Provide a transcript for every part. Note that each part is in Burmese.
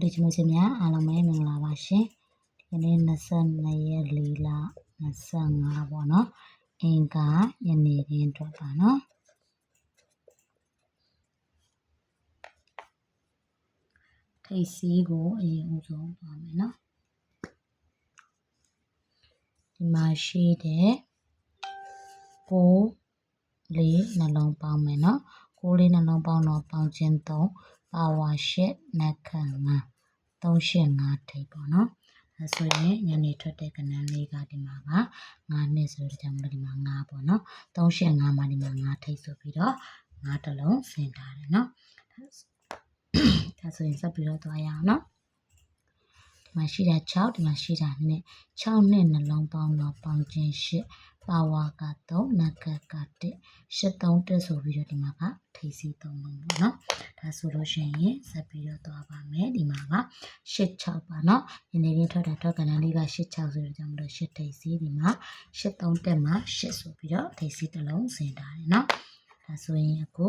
တို့ဒီကျွန်တော်ရှင်များအားလုံးပဲမင်္ဂလာပါရှင်ဒီနေ့22ရက်4လ25ပေါ့နော်အင်္ဂါယနေ့ရင်းအတွက်ပါနော်ထိတ်စီးကိုအရင်ဦးဆုံးပါမယ်နော်ဒီမှာရှိတဲ့ကိုလေးနှလုံးပေါင်းမယ်နော်ကိုလေးနှလုံးပေါင်းတော့ပေါင်းခြင်း3 ပါဝါ8နက်ခတ်5 385ထိပ်ပေါ့နော်အဲဆိုရင်ညနေထွက်တဲ့ကဏ္ဍလေးကဒီမှာက9နှစ်ဆိုတဲ့ကြောင့်မလို့ဒီမှာ9ပေါ့နော်385မှာဒီမှာ9ထိပ်ဆိုပြီးတော့9တလုံးဆင်ထားတယ်နော်ဒါဆိုရင်ဆက်ပြီးတော့သွားရအောင်နော်ဒီ မှာရှိတာ6ဒီမှာရှိတာ2 6နှစ်နှလုံးပေါင်းတော့ပေါင်းခြင်း8ပါဝါက3နက်ကက1 83တက်ဆိုပြီးတော့ဒီမှာကထိပ်စီး3လုံးပေါ့နော်ဒါဆိုလို့ရှိရင်ဆက်ပြီးတော့သွားပါမယ်ဒီမှာက86ပါနော်ဒီနေ့ရင်းထွက်တာထွက်ကဏ္ဍလေးက86ဆိုတော့ကြောင့်မလို့8ထိပ်စီးဒီမှာ83တက်မှာ8ဆိုပြီးတော့ထိပ်စီးတစ်လုံးဆင်ထားတယ်နော်ဒါဆိုရင်အခု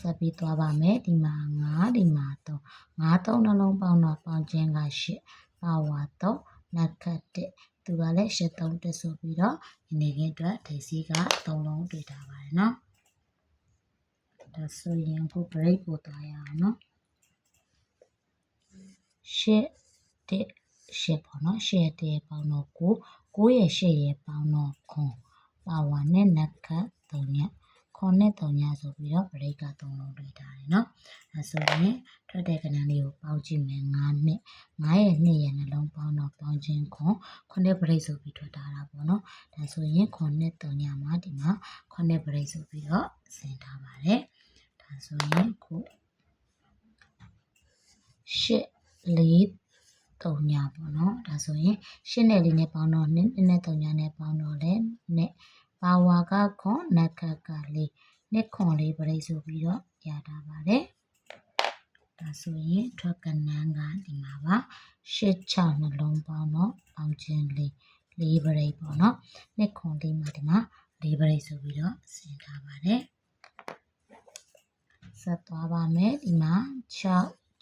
ဆက်ပြီးသွားပါမယ်ဒီမှာ9ဒီမှာ3 9 3နှလုံးပေါင်းတော့ပေါင်းခြင်းက8 ပါဝါတော့နတ်ခတ်တဲ့သူကလည်းရှစ်သုံးတက်ဆိုပြီးတော့ဒီနေ့ကအတွက်ဒိစီကသုံးလုံးတွေ့တာပါတယ်နော်ဒါဆိုရင်ကို break ပို့သွားရအောင်နော်ရှစ်တက်ရှစ်ပေါ့နော်ရှစ်တက်ပေါင်းတော့ကိုကိုရဲ့ရှစ်ရဲ့ပေါင်းတော့ခွန်ပါဝါနဲ့နတ်ခတ်သုံးရက် 9နဲ့3ညဆိုပြီးတော့ break က3လုံးတွေထားတယ်เนาะအဲဆိုရင်ထွက်တဲ့ကဏ္ဍလေးကိုပေါင်းကြည့်မယ်9နဲ့9ရဲ့2ရဲ့နှလုံးပေါင်းတော့ပေါင်းခြင်းခွန်9 break ဆိုပြီးထွက်ထားတာပေါ့เนาะဒါဆိုရင်9နဲ့3ညမှာဒီမှာ9 break ဆိုပြီးတော့ဆင်ထားပါတယ်ဒါဆိုရင်ခု8 4တုံညာပေါ့နော်ဒါဆိုရင်ရှင်းနဲ့လေးနဲ့ပေါင်းတော့နှစ်နဲ့တုံညာနဲ့ပေါင်းတော့လည်းနဲ့ ပါဝါကခွန်နက်ကကလေးနှစ်ခွန်လေးပြိဆိုပြီးတော့ရတာပါတယ်ဒါဆိုရင်ထွက်ကနန်းကဒီမှာပါရှစ်6နှလုံးပေါင်းတော့ပေါင်းခြင်းလေးလေးပြိပေါ့နော်နှစ်ခွန်လေးမှာဒီမှာလေးပြိဆိုပြီးတော့ဆင်ထားပါတယ်ဆက်သွားပါမယ်ဒီမှာ6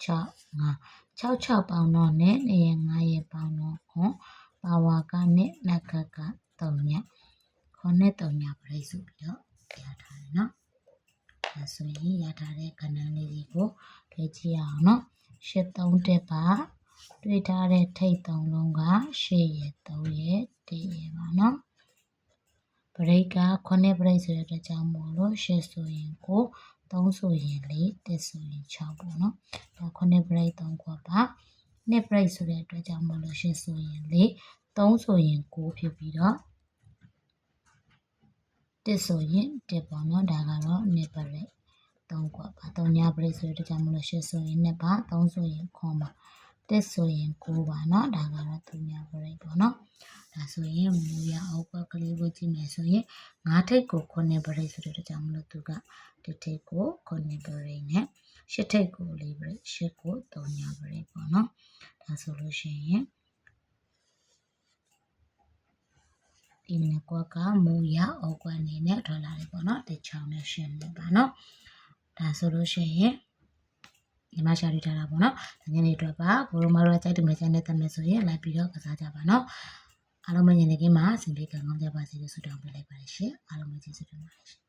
6 5 6 6ပေါင်းတော့နဲ့နေရ9ရပေါင်းတော့ခွန်ပါဝါကနဲ့နက်ကက3ည ခွန်နဲ့3ညပြိစုပြီးတော့ရထားတယ်နော်ဒါဆိုရင်ရထားတဲ့ကဏ္ဍလေးတွေကိုတွေ့ကြည့်အောင်နော်ရှစ်3တက်ပါတွေ့ထားတဲ့ထိတ်3လုံးကရှစ်ရ3ရ1ရပါနော်ပရိတ်က9ပရိတ်ဆိုတဲ့အတွက်ကြောင့်မို့လို့ရှစ်ဆိုရင်ကို3ဆိုရင်4တက်ဆိုရင်6ပေါ့နော်ဒါ9 break 3ခွက်ပါ2 break ဆိုတဲ့အတွက်ကြောင့်မလို့ရှင်းဆိုရင်4 3ဆိုရင်9ဖြစ်ပြီးတော့ တက်ဆိုရင်တက်ပေါ့နော်ဒါကတော့2 break 3ခွက်ပါ3ည break ဆိုတဲ့အတွက်ကြောင့်မလို့ရှင်းဆိုရင်2ပါ3ဆိုရင်ခွန်ပါတက်ဆိုရင်9ပါเนาะဒါကတော့3ည break ပေါ့เนาะဒါဆိုရင်မူရအောက်ကကလေးကိုကြည့်မယ်ဆိုရင်9ထိပ်ကို9 break ဆိုတဲ့အတွက်ကြောင့်မလို့သူကဒီထိပ်ကို9 break နဲ့ရှစ်ထိပ်ကို4 break ရှစ်ကို3ည break ပေါ့เนาะဒါဆိုလို့ရှိရင် ဒီနကွက်ကမူရအောကွက်နေနဲ့ဒေါ်လာလေးပေါ့နော်တချောင်းနဲ့ရှင်းလို့ပါနော်ဒါဆိုလို့ရှိရင်ဒီမှာရှာရထားတာပေါ့နော်ငင်းနေအတွက်ပါကိုရမရောကြိုက်တယ်မကြိုက်တဲ့တမယ်ဆိုရင်လိုက်ပြီးတော့ကစားကြပါနော်အားလုံးမညနေခင်းမှာအစီအပြေကောင်းကြပါစေလို့ဆုတောင်းပေးလိုက်ပါတယ်ရှင်အားလုံးကျေးဇူးတင်ပါတယ်ရှင်